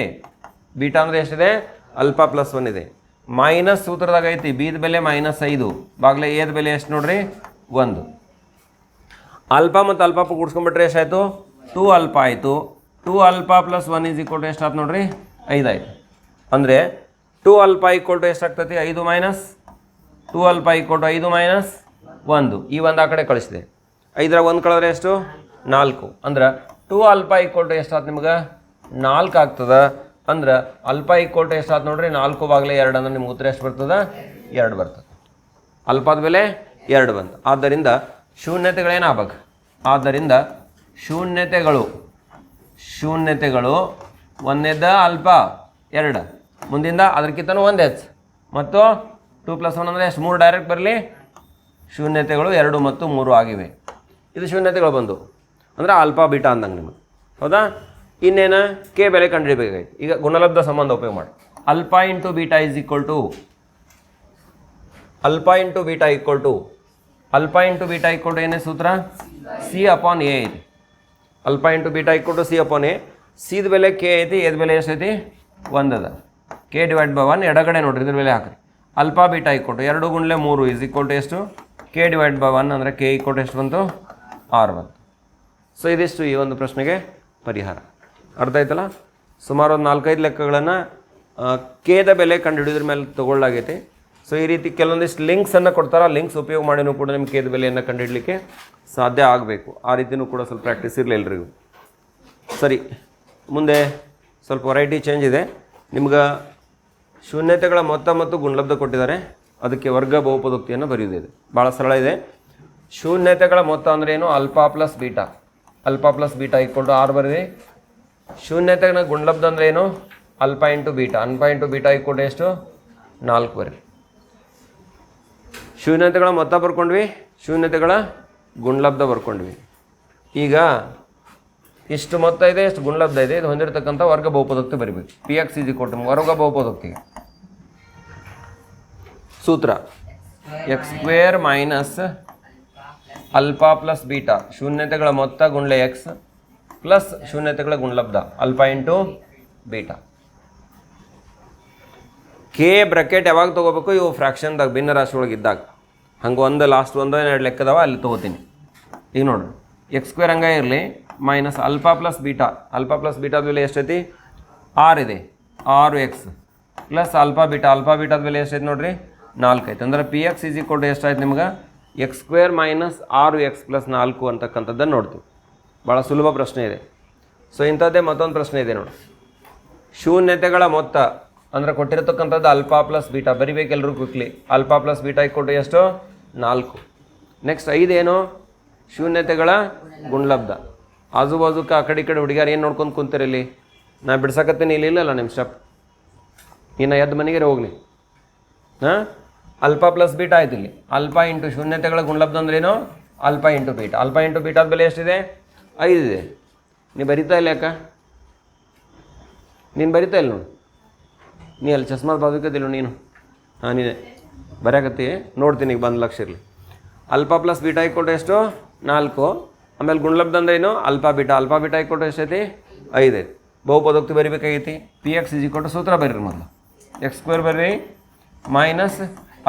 ಬೀಟಾ ಅಂದರೆ ಎಷ್ಟಿದೆ? ಅಲ್ಪ ಪ್ಲಸ್ ಒನ್ ಇದೆ. ಮೈನಸ್ ಸೂತ್ರದಾಗ ಐತಿ. ಬೀದ ಬೆಲೆ ಮೈನಸ್ ಐದು. ಬಾಗ್ಲೆ ಏದ ಬೆಲೆ ಎಷ್ಟು ನೋಡ್ರಿ? ಒಂದು. ಅಲ್ಪ ಮತ್ತು ಅಲ್ಪ ಕೂಡ್ಸ್ಕೊಂಡ್ಬಿಟ್ರೆ ಎಷ್ಟಾಯಿತು? ಟೂ ಅಲ್ಪ ಆಯಿತು. Two alpha plus one is equal to ಎಷ್ಟಾಯ್ತು ನೋಡ್ರಿ? ಐದಾಯಿತು ಅಂದರೆ ಟೂ ಅಲ್ಪ ಈಕ್ವಲ್ ಟು ಎಷ್ಟಾಗ್ತತಿ? ಐದು minus two alpha equal to ಐದು ಮೈನಸ್ ಒಂದು. ಈ ಒಂದು ಆ ಕಡೆ ಕಳಿಸಿದೆ. ಐದರ ಒಂದು ಕಳೆದ್ರೆ ಎಷ್ಟು? ನಾಲ್ಕು. ಅಂದ್ರೆ ಟೂ ಅಲ್ಪ ಈಕ್ವಲ್ ಟು ಎಷ್ಟಾಯ್ತು ನಿಮ್ಗೆ? ನಾಲ್ಕು ಆಗ್ತದೆ. ಅಂದ್ರೆ ಅಲ್ಪ ಈಕ್ವಲ್ ಟು ಎಷ್ಟಾಯ್ತು ನೋಡ್ರಿ, ನಾಲ್ಕು ಬಾಗ್ಲೆ ಎರಡು ಅಂದ್ರೆ ನಿಮ್ಗೆ ಉತ್ತರ ಎಷ್ಟು ಬರ್ತದೆ? ಎರಡು ಬರ್ತದೆ. ಅಲ್ಪದ ಬೆಲೆ ಎರಡು ಬಂತು. ಆದ್ದರಿಂದ ಶೂನ್ಯತೆಗಳೇನಾಗಬೇಕು ಆದ್ದರಿಂದ ಶೂನ್ಯತೆಗಳು ಶೂನ್ಯತೆಗಳು ಒಂದೇದ ಅಲ್ಪ, ಎರಡು. ಮುಂದಿಂದ ಅದಕ್ಕಿಂತನೂ ಒಂದು ಎಚ್ ಮತ್ತು ಟೂ ಪ್ಲಸ್ ಒನ್ ಅಂದರೆ ಎಷ್ಟು? ಮೂರು ಡೈರೆಕ್ಟ್ ಬರಲಿ. ಶೂನ್ಯತೆಗಳು ಎರಡು ಮತ್ತು ಮೂರು ಆಗಿವೆ. ಇದು ಶೂನ್ಯತೆಗಳು ಬಂದು. ಅಂದರೆ ಅಲ್ಪ ಬೀಟಾ ಅಂದಂಗೆ ನಿಮಗೆ. ಹೌದಾ? ಇನ್ನೇನು? ಕೆ ಬೆಲೆ ಕಂಡುಹಿಡಬೇಕಾಯ್ತು ಈಗ ಗುಣಲಬ್ಧ ಸಂಬಂಧ ಉಪಯೋಗ ಮಾಡಿ. Alpha into beta is equal to alpha into beta equal to alpha into beta equal to ಏನೇ ಸೂತ್ರ? ಸಿ ಅಪಾನ್ ಎ ಐತಿ alpha into beta equal to c upon a ಸಿದ ಬೆಲೆ ಕೆ ಐತಿ ಎದ್ ಬೆಲೆ ಎಷ್ಟೈತಿ ಒಂದದ. ಕೆ ಡಿವೈಡ್ ಬೈ ಒನ್ ಎಡಗಡೆ ನೋಡಿರಿ, ಇದ್ರ ಮೇಲೆ ಹಾಕ್ರಿ. ಅಲ್ಪಾ, ಬೀಟಾ ಈಕ್ವಲ್ ಟು ಎರಡು ಗುಂಡ್ಲೆ ಮೂರು ಇಸ್ ಈಕ್ವಲ್ ಟು ಎಷ್ಟು? ಕೆ ಡಿವೈಡ್ ಬೈ ಒನ್ ಅಂದರೆ ಕೆ ಈಕ್ವಲ್ ಟು ಎಷ್ಟು ಬಂತು? ಆರು ಬಂತು. ಸೊ ಇದಿಷ್ಟು ಈ ಒಂದು ಪ್ರಶ್ನೆಗೆ ಪರಿಹಾರ. ಅರ್ಥ ಆಯ್ತಲ್ಲ? ಸುಮಾರು ಒಂದು ನಾಲ್ಕೈದು ಲೆಕ್ಕಗಳನ್ನು ಕೇದ ಬೆಲೆ ಕಂಡುಹಿಡಿದ್ರ ಮೇಲೆ ತೊಗೊಳ್ಳಾಗೈತಿ. ಸೊ ಈ ರೀತಿ ಕೆಲವೊಂದಿಷ್ಟು ಲಿಂಕ್ಸನ್ನು ಕೊಡ್ತಾರೆ. ಲಿಂಕ್ಸ್ ಉಪಯೋಗ ಮಾಡಿನೂ ಕೂಡ ನಿಮ್ಗೆ ಕೇದ ಬೆಲೆಯನ್ನು ಕಂಡುಹಿಡಲಿಕ್ಕೆ ಸಾಧ್ಯ ಆಗಬೇಕು. ಆ ರೀತಿಯೂ ಕೂಡ ಸ್ವಲ್ಪ ಪ್ರಾಕ್ಟೀಸ್ ಇರಲಿ ಎಲ್ರಿಗೂ. ಸರಿ, ಮುಂದೆ ಸ್ವಲ್ಪ ವೆರೈಟಿ ಚೇಂಜ್ ಇದೆ. ನಿಮ್ಗೆ ಶೂನ್ಯತೆಗಳ ಮೊತ್ತ ಮತ್ತು ಗುಣಲಬ್ಧ ಕೊಟ್ಟಿದ್ದಾರೆ. ಅದಕ್ಕೆ ವರ್ಗ ಬಹುಪದೋಕ್ತಿಯನ್ನು ಬರೆಯುವುದಿದೆ ಭಾಳ ಸರಳ ಇದೆ. ಶೂನ್ಯತೆಗಳ ಮೊತ್ತ ಅಂದ್ರೇನು alpha plus beta. Alpha plus beta ಇಕ್ಕೊಂಡು ಆರು ಬರೀರಿ ಶೂನ್ಯತೆಗಳ ಗುಣಲಬ್ಧ ಅಂದ್ರೆ ಏನು? Alpha into beta. Alpha into beta ಇಕ್ಕೊಂಡು ಎಷ್ಟು? ನಾಲ್ಕು ಬರೀ ಶೂನ್ಯತೆಗಳ ಮೊತ್ತ ಬರ್ಕೊಂಡ್ವಿ. ಶೂನ್ಯತೆಗಳ ಗುಣಲಬ್ಧ ಬರ್ಕೊಂಡ್ವಿ. ಈಗ ಇಷ್ಟು ಮೊತ್ತ ಇದೆ, ಎಷ್ಟು ಗುಣಲಬ್ಧ ಇದೆ, ಇದು ಹೊಂದಿರತಕ್ಕಂಥ ವರ್ಗ ಬಹುಪದೋಕ್ತಿ ಬರಿಬೇಕು. ಪಿ ಎಕ್ಸ್ ಇಜಿ ಕೊಟ್ಟು ವರ್ಗ ಬಹುಪದೋಕ್ತಿಗೆ ಸೂತ್ರ. X square minus alpha plus beta ಶೂನ್ಯತೆಗಳ ಮೊತ್ತ ಗುಂಡ್ಲೆ ಎಕ್ಸ್ ಪ್ಲಸ್ ಶೂನ್ಯತೆಗಳ ಗುಣಲಬ್ಧ. Alpha into beta K bracket ಯಾವಾಗ ತೊಗೋಬೇಕು? ಇವು ಫ್ರ್ಯಾಕ್ಷನ್ದಾಗ ಭಿನ್ನ ರಾಶಿ ಒಳಗೆ ಇದ್ದಾಗ. ಹಂಗೆ ಒಂದು ಲಾಸ್ಟ್ ಒಂದು, ಎರಡು ಲೆಕ್ಕದವ, ಅಲ್ಲಿ ತೊಗೋತೀನಿ. ಈಗ ನೋಡ್ರಿ ಎಕ್ಸ್ ಸ್ಕ್ವೇರ್ ಹಂಗೆ ಇರಲಿ. Minus alpha plus beta alpha plus ಬೀಟಾದ ಬೆಲೆ ಎಷ್ಟೈತಿ? ಆರ್ ಇದೆ. ಆರು x plus alpha beta alpha ಬೀಟಾದ ಬೆಲೆ ಎಷ್ಟೈತೆ ನೋಡ್ರಿ? ನಾಲ್ಕು ಐತೆ. ಅಂದ್ರೆ P x is equal to ಎಷ್ಟಾಯ್ತು ನಿಮ್ಗೆ? ಎಕ್ಸ್ ಸ್ಕ್ವೇರ್ ಮೈನಸ್ ಆರು ಎಕ್ಸ್ ಪ್ಲಸ್ ನಾಲ್ಕು ಅಂತಕ್ಕಂಥದ್ದನ್ನು ನೋಡ್ತೀವಿ. ಭಾಳ ಸುಲಭ ಪ್ರಶ್ನೆ ಇದೆ. ಸೊ ಇಂಥದ್ದೇ ಮತ್ತೊಂದು ಪ್ರಶ್ನೆ ಇದೆ ನೋಡಿ. ಶೂನ್ಯತೆಗಳ ಮೊತ್ತ ಅಂದ್ರೆ ಕೊಟ್ಟಿರತಕ್ಕಂಥದ್ದು ಅಲ್ಫಾ ಪ್ಲಸ್ ಬೀಟಾ ಬರಿಬೇಕೆಲ್ಲರೂ ಕ್ವಿಕ್ಲಿ ಅಲ್ಫಾ ಪ್ಲಸ್ ಬೀಟಾ ಕೊಟ್ಟು ಎಷ್ಟು? ನಾಲ್ಕು. ನೆಕ್ಸ್ಟ್ ಐದೇನು? ಶೂನ್ಯತೆಗಳ ಗುಣಲಬ್ಧ. ಆಜು ಬಾಜುಕ ಆ ಕಡೆ ಈ ಕಡೆ ಹುಡುಗಿಯಾರು ಏನು ನೋಡ್ಕೊಂಡು ಕುಂತೀರಿ ಇಲ್ಲಿ? ನಾ ಬಿಡ್ಸಕತ್ತೇನೆ ಇಲ್ಲಿ ಇಲ್ಲಲ್ಲ ನಿಮ್ಮ ಸ್ಟೆಪ್. ಇನ್ನು ಎದ್ದು ಮನೆಗೆ ಹೋಗ್ಲಿ. ಹಾಂ? ಅಲ್ಪ ಪ್ಲಸ್ ಬೀಟ್ ಆಯ್ತು ಇಲ್ಲಿ. ಅಲ್ಪ ಇಂಟು ಶೂನ್ಯತೆಗಳ ಗುಣಲಬ್ಧ ಅಂದ್ರೇನು alpha into beta alpha into ಬೀಟಾದ ಬೆಲೆ ಎಷ್ಟಿದೆ? ಐದಿದೆ ನೀ ಬರಿತಾ ಇಲ್ಲ ಯಾಕ? ನೀನು ಬರಿತಾ ಇಲ್ಲ ನೋಡು. ನೀ ಅಲ್ಲಿ ಚಸ್ಮಾದ ಬಾಜುಕದಿಲ್ಲ ನೀನು. ಹಾಂ, ನೀನೆ. ಬರೆಯಕತ್ತಿ ನೋಡ್ತೀನಿ ಈಗ ಬಂದು ಲಕ್ಷ ಇರಲಿ. ಅಲ್ಪ ಪ್ಲಸ್ ಬೀಟಾ ಇಕ್ಕೊಟ್ಟು ಎಷ್ಟು? ನಾಲ್ಕು. ಆಮೇಲೆ ಗುಣಲಬ್ಧ ಏನು? ಅಲ್ಪಾಬಿಟ ಅಲ್ಪಾಬಿಟ ಇಕ್ಕೊಟ್ಟು ಎಷ್ಟೈತಿ? ಐದೈತಿ ಬಹುಪದೋಕ್ತಿ ಬರಿಬೇಕಾಗೈತಿ ಪಿ ಎಕ್ಸ್ ಇಜಿ ಕೊಟ್ಟು ಸೂತ್ರ ಬರೀರಿ ಮೊದಲು. ಎಕ್ಸ್ ಸ್ಕ್ವೇರ್ ಬರ್ರಿ? Minus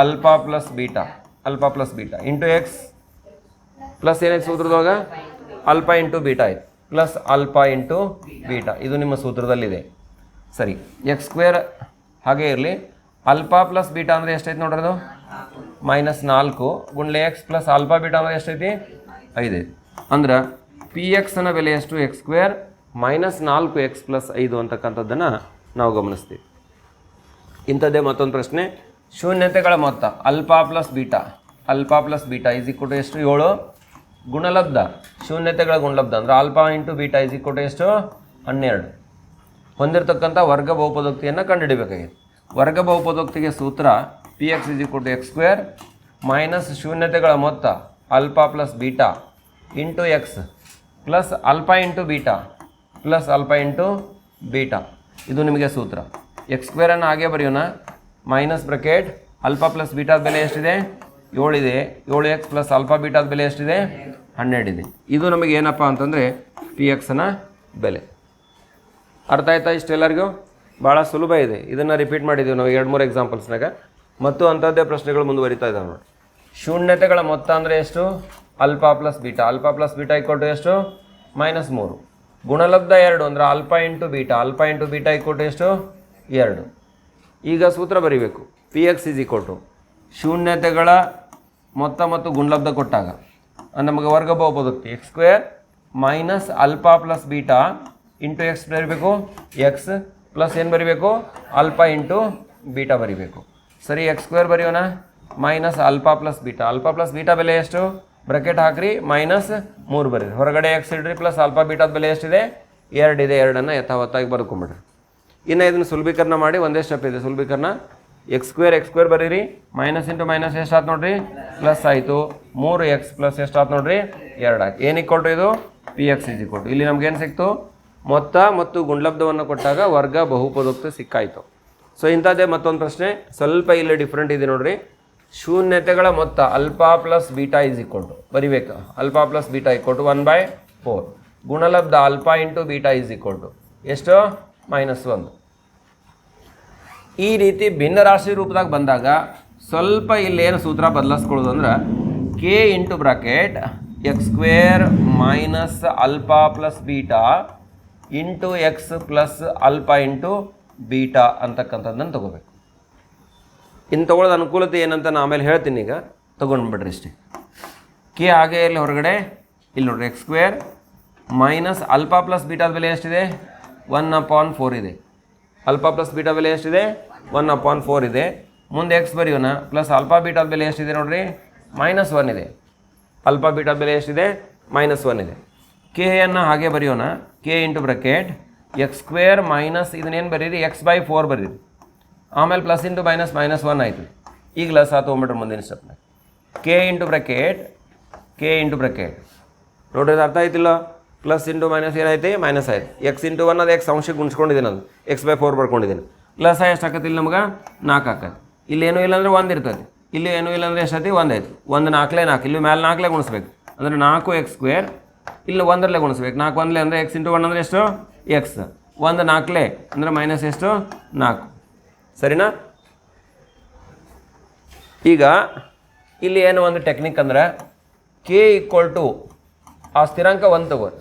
alpha plus beta alpha plus beta into x plus ಏನೈತೆ ಸೂತ್ರದೊಳಗೆ? ಅಲ್ಫಾ ಇಂಟು ಬೀಟಾ ಆಯ್ತು ಪ್ಲಸ್ ಅಲ್ಫಾ ಇಂಟು ಬೀಟಾ ಇದು ನಿಮ್ಮ ಸೂತ್ರದಲ್ಲಿದೆ. ಸರಿ. ಎಕ್ಸ್ ಸ್ಕ್ವೇರ್ ಹಾಗೆ ಇರಲಿ. ಅಲ್ಫಾ ಪ್ಲಸ್ ಬೀಟಾ ಅಂದರೆ ಎಷ್ಟೈತೆ ನೋಡ್ರಿ ಅದು? ಮೈನಸ್ ನಾಲ್ಕು. ಗುಂಡ್ಲೆ ಎಕ್ಸ್ ಪ್ಲಸ್ ಅಲ್ಪಾ ಬೀಟಾ ಅಂದರೆ ಎಷ್ಟೈತಿ? ಐದೈದು ಅಂದ್ರೆ ಪಿ ಎಕ್ಸ್ನ ಬೆಲೆ ಎಷ್ಟು? ಎಕ್ಸ್ ಸ್ಕ್ವೇರ್ ಮೈನಸ್ ನಾಲ್ಕು ಎಕ್ಸ್ ಪ್ಲಸ್ ಐದು ಅಂತಕ್ಕಂಥದ್ದನ್ನು ನಾವು ಗಮನಿಸ್ತೀವಿ. ಇಂಥದ್ದೇ ಮತ್ತೊಂದು ಪ್ರಶ್ನೆ. ಶೂನ್ಯತೆಗಳ ಮೊತ್ತ alpha plus beta alpha plus beta is ಕೊಟ್ಟು ಎಷ್ಟು? ಏಳು. ಗುಣಲಬ್ಧ, ಶೂನ್ಯತೆಗಳ ಗುಣಲಬ್ಧ, ಅಂದ್ರೆ ಆಲ್ಫಾ ಇಂಟು ಬೀಟಾ ಇಸಿ ಕೊಟ್ಟು ಎಷ್ಟು? ಹನ್ನೆರಡು. ಹೊಂದಿರತಕ್ಕಂಥ ವರ್ಗ ಬಹುಪದೋಕ್ತಿಯನ್ನು ಕಂಡುಹಿಡಿಬೇಕಾಗಿದೆ. ವರ್ಗ ಬಹುಪದೋಕ್ತಿಗೆ ಸೂತ್ರ ಪಿ ಎಕ್ಸ್ ಇಸ್ ಕೊಟ್ಟು ಎಕ್ಸ್ ಸ್ಕ್ವೇರ್ ಮೈನಸ್ ಶೂನ್ಯತೆಗಳ ಮೊತ್ತ alpha plus beta into x plus alpha into beta plus alpha into beta ಇದು ನಿಮಗೆ ಸೂತ್ರ. ಎಕ್ಸ್ ಸ್ಕ್ವೇರನ್ನು ಹಾಗೆ ಬರೆಯೋಣ. ಮೈನಸ್ ಬ್ರಕೆಟ್ ಅಲ್ಪ ಪ್ಲಸ್ ಬೀಟಾದ ಬೆಲೆ ಎಷ್ಟಿದೆ? ಏಳಿದೆ ಏಳು ಎಕ್ಸ್ ಪ್ಲಸ್ ಅಲ್ಪ ಬೀಟಾದ ಬೆಲೆ ಎಷ್ಟಿದೆ? ಹನ್ನೆರಡಿದೆ ಇದು. ನಮಗೆ ಏನಪ್ಪ ಅಂತಂದರೆ ಪಿ ಎಕ್ಸ್ನ ಬೆಲೆ. ಅರ್ಥ ಆಯ್ತಾ ಇಷ್ಟೆಲ್ಲರಿಗೂ? ಭಾಳ ಸುಲಭ ಇದೆ. ಇದನ್ನು ರಿಪೀಟ್ ಮಾಡಿದ್ದೀವಿ ನಾವು ಎರಡು ಮೂರು ಎಕ್ಸಾಂಪಲ್ಸ್ನಾಗ ಮತ್ತು ಅಂಥದ್ದೇ ಪ್ರಶ್ನೆಗಳು ಮುಂದುವರಿತಾ ಇದ್ದಾವೆ ನೋಡಿ. ಶೂನ್ಯತೆಗಳ ಮೊತ್ತ ಅಂದರೆ ಎಷ್ಟು? Alpha plus beta. Alpha plus beta ಇಕ್ಕೊಟ್ಟು ಎಷ್ಟು? ಮೈನಸ್ ಮೂರು. ಗುಣಲಬ್ಧ ಎರಡು ಅಂದರೆ alpha into beta. Alpha into beta ಇಕ್ಕೊಟ್ಟು ಎಷ್ಟು? ಎರಡು. ಈಗ ಸೂತ್ರ ಬರೀಬೇಕು. P x is equal to ಶೂನ್ಯತೆಗಳ ಮೊತ್ತ ಮತ್ತು ಗುಣಲಬ್ಧ ಕೊಟ್ಟಾಗ. ನಮಗೆ ವರ್ಗ ಬಹುಪದೋಕ್ತಿ x square minus alpha plus beta into x ಬರೀಬೇಕು. ಎಕ್ಸ್ ಪ್ಲಸ್ ಏನು ಬರೀಬೇಕು? ಅಲ್ಪ ಇಂಟು ಬೀಟಾ ಬರೀಬೇಕು. ಸರಿ ಎಕ್ಸ್ ಸ್ಕ್ವೇರ್ ಬರೆಯೋಣ. Minus alpha plus beta. Alpha plus beta ಬೆಲೆ ಎಷ್ಟು? ಬ್ರಕೆಟ್ ಹಾಕ್ರಿ ಮೈನಸ್ ಮೂರು ಬರೀರಿ. ಹೊರಗಡೆ ಎಕ್ಸ್ ಇಡ್ರಿ ಪ್ಲಸ್ ಆಲ್ಫಾ ಬೀಟಾದ ಬೆಲೆ ಎಷ್ಟಿದೆ? ಎರಡಿದೆ ಎರಡನ್ನು ಯಥಾವತ್ತಾಗಿ ಬರ್ಕೊಂಬಿಡ್ರಿ ಇನ್ನು ಇದನ್ನು ಸುಲಭೀಕರಣ ಮಾಡಿ ಒಂದೇ ಸ್ಟೆಪ್ ಇದೆ. ಸುಲಭೀಕರಣ ಎಕ್ಸ್ ಸ್ಕ್ವೇರ್ ಎಕ್ಸ್ ಸ್ಕ್ವೇರ್ ಬರೀರಿ. ಮೈನಸ್ ಇಂಟು ಮೈನಸ್ ಎಷ್ಟಾಯ್ತು ನೋಡ್ರಿ? ಪ್ಲಸ್ ಆಯಿತು. ಮೂರು ಎಕ್ಸ್ ಪ್ಲಸ್ ಎಷ್ಟಾಯ್ತು ನೋಡ್ರಿ? ಎರಡು ಆಯ್ತು. ಏನಕ್ಕೆ ಕೊಟ್ಟರು ಇದು? ಪಿ ಎಕ್ಸ್ ಇಜಿ ಕೊಟ್ಟು ಇಲ್ಲಿ ನಮ್ಗೇನು ಸಿಕ್ತು? ಮೊತ್ತ ಮತ್ತು ಗುಂಡ್ಲಬ್ಧವನ್ನು ಕೊಟ್ಟಾಗ ವರ್ಗ ಬಹುಪದೋಕ್ತ ಸಿಕ್ಕಾಯಿತು. ಸೊ ಇಂಥದ್ದೇ ಮತ್ತೊಂದು ಪ್ರಶ್ನೆ. ಸ್ವಲ್ಪ ಇಲ್ಲಿ ಡಿಫ್ರೆಂಟ್ ಇದೆ ನೋಡ್ರಿ. ಶೂನ್ಯತೆಗಳ ಮೊತ್ತ alpha plus beta is equal to ಬರಿಬೇಕು. Alpha plus beta equal to one by four ಗುಣಲಬ್ಧ alpha into beta is equal to ಎಷ್ಟು? ಮೈನಸ್ ಒಂದು. ಈ ರೀತಿ ಭಿನ್ನ ರಾಶಿ ರೂಪದಾಗ ಬಂದಾಗ ಸ್ವಲ್ಪ ಇಲ್ಲೇನು ಸೂತ್ರ ಬದಲಾಯಿಸ್ಕೊಳ್ಳೋದು ಅಂದ್ರೆ K into bracket x square minus alpha plus beta into x plus alpha into beta ಅಂತಕ್ಕಂಥದ್ದನ್ನು ತಗೋಬೇಕು. ಇನ್ನು ತೊಗೊಳೋದು ಅನುಕೂಲತೆ ಏನಂತ ನಾನು ಆಮೇಲೆ ಹೇಳ್ತೀನಿ ಈಗ. ತೊಗೊಂಡ್ಬಿಡ್ರಿ ಇಷ್ಟೇ ಕೆ ಹಾಗೆ ಇಲ್ಲಿ ಹೊರಗಡೆ, ಇಲ್ಲಿ ನೋಡ್ರಿ x square minus alpha plus ಬೀಟಾದ ಬೆಲೆ ಎಷ್ಟಿದೆ? ಒನ್ ಅಪಾನ್ ಫೋರ್ ಇದೆ. ಅಲ್ಫಾ ಪ್ಲಸ್ ಬೀಟಾ ಬೆಲೆ ಎಷ್ಟಿದೆ? ಒನ್ ಅಪಾನ್ ಫೋರ್ ಇದೆ. ಮುಂದೆ ಎಕ್ಸ್ ಬರೆಯೋಣ. ಪ್ಲಸ್ ಅಲ್ಫಾ ಬೀಟಾದ ಬೆಲೆ ಎಷ್ಟಿದೆ ನೋಡ್ರಿ? ಮೈನಸ್ ಒನ್ ಇದೆ. ಅಲ್ಫಾ ಬೀಟಾದ ಬೆಲೆ ಎಷ್ಟಿದೆ? ಮೈನಸ್ ಒನ್ ಇದೆ. ಕೆ ಅನ್ನು ಹಾಗೆ ಬರೆಯೋಣ. K into bracket x square minus ಇದನ್ನೇನು ಬರೀರಿ? ಎಕ್ಸ್ ಬೈ ಫೋರ್ ಬರೀರಿ. ಆಮೇಲೆ plus into minus minus one ಆಯಿತು. ಈಗ ಲಸ್ ಆ ತೊಗೊಂಬಿಟ್ರೆ ಮುಂದಿನ ಸ್ಟೆಪ್ನಾಗ k into bracket k into bracket ಅದು ಅರ್ಥ ಆಯ್ತಿಲ್ಲ? ಪ್ಲಸ್ ಇಂಟು ಮೈನಸ್ ಏನಾಯ್ತು? ಮೈನಸ್ ಆಯ್ತು. ಎಕ್ಸ್ ಇಂಟು ಒನ್ ಅದು ಎಕ್ಸ್ ಅಂಶಕ್ಕೆ ಗುಣಿಸ್ಕೊಂಡಿದ್ದೀನಿ ಅದು ಎಕ್ಸ್ ಬೈ ಫೋರ್ ಬರ್ಕೊಂಡಿದ್ದೀನಿ. ಪ್ಲಸ್ ಎಷ್ಟು ಹಾಕತ್ತಿಲ್ಲ ಇಲ್ಲಿ ನಮ್ಗೆ? ನಾಲ್ಕು ಹಾಕತ್ತೆ. ಇಲ್ಲಿ ಏನೂ ಇಲ್ಲ ಅಂದ್ರೆ ಒಂದು ಇರ್ತದೆ. ಇಲ್ಲಿ ಏನೂ ಇಲ್ಲ ಅಂದ್ರೆ ಎಷ್ಟೈತಿ ಒಂದು ಆಯ್ತು. ಒಂದು ನಾಲ್ಕಲೇ ನಾಲ್ಕು. ಇಲ್ಲಿ ಮೇಲೆ ನಾಲ್ಕಲೇ ಗುಣಿಸ್ಬೇಕು. ಅಂದರೆ ನಾಲ್ಕು ಎಕ್ಸ್ ಸ್ಕ್ವೇರ್ ಇಲ್ಲಿ ಒಂದರಲ್ಲೇ ಗುಣಿಸ್ಬೇಕು. ನಾಲ್ಕು ಒಂದಲೇ ಅಂದರೆ ಎಕ್ಸ್ ಇಂಟು ಒನ್ ಅಂದರೆ ಎಷ್ಟು? ಎಕ್ಸ್ ಒಂದು ನಾಲ್ಕಲೇ ಅಂದರೆ ಮೈನಸ್ ಎಷ್ಟು? ನಾಲ್ಕು. ಸರಿನಾ? ಈಗ ಇಲ್ಲಿ ಏನು ಒಂದು ಟೆಕ್ನಿಕ್ ಅಂದ್ರೆ ಕೆ ಈಕ್ವಲ್ ಟು ಆ ಸ್ಥಿರಾಂಕ ಒಂದು ತಗೋರಿ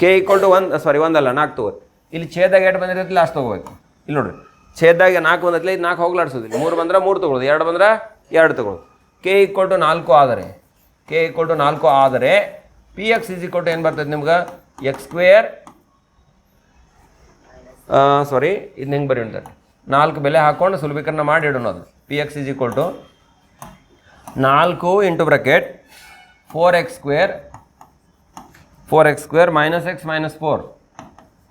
ಕೆ ಈಕ್ವಲ್ ಟು ಒಂದು ಸಾರಿ ಒಂದಲ್ಲ ನಾಲ್ಕು ತಗೋರಿ ಇಲ್ಲಿ ಛೇದಾಗ ಎರಡು ಬಂದಿರತ್ತೆ ಲಾಸ್ಟ್ ತೊಗೋಬೇಕು. ಇಲ್ಲಿ ನೋಡ್ರಿ ಛೇದಾಗ ನಾಲ್ಕು ಬಂದತ್ಲೆ, ಇದು ನಾಲ್ಕು ಹೋಗ್ಲಾಡ್ಸೋದಿಲ್ಲ ಮೂರು ಬಂದ್ರೆ ಮೂರು ತೊಗೊಳೋದು ಎರಡು ಬಂದ್ರೆ ಎರಡು ತೊಗೊಳೋದು ಕೆ ಈಕ್ವಲ್ ಟು ನಾಲ್ಕು ಆದರೆ ಕೆ ಈಕ್ವಲ್ ಟು ನಾಲ್ಕು ಆದರೆ p x is equal to ಏನು ಬರ್ತದೆ ನಿಮ್ಗೆ? ಎಕ್ಸ್ ಸ್ಕ್ವೇರ್ ಸಾರಿ ಇದು ಹೆಂಗೆ ಬರೀ ಉಂಟು? ನಾಲ್ಕು ಬೆಲೆ ಹಾಕ್ಕೊಂಡು ಸುಲಭೀಕರಣ ಮಾಡಿ ಇಡೋಣ ಅದು. P x is equal to ನಾಲ್ಕು into bracket four x square four x square minus x minus four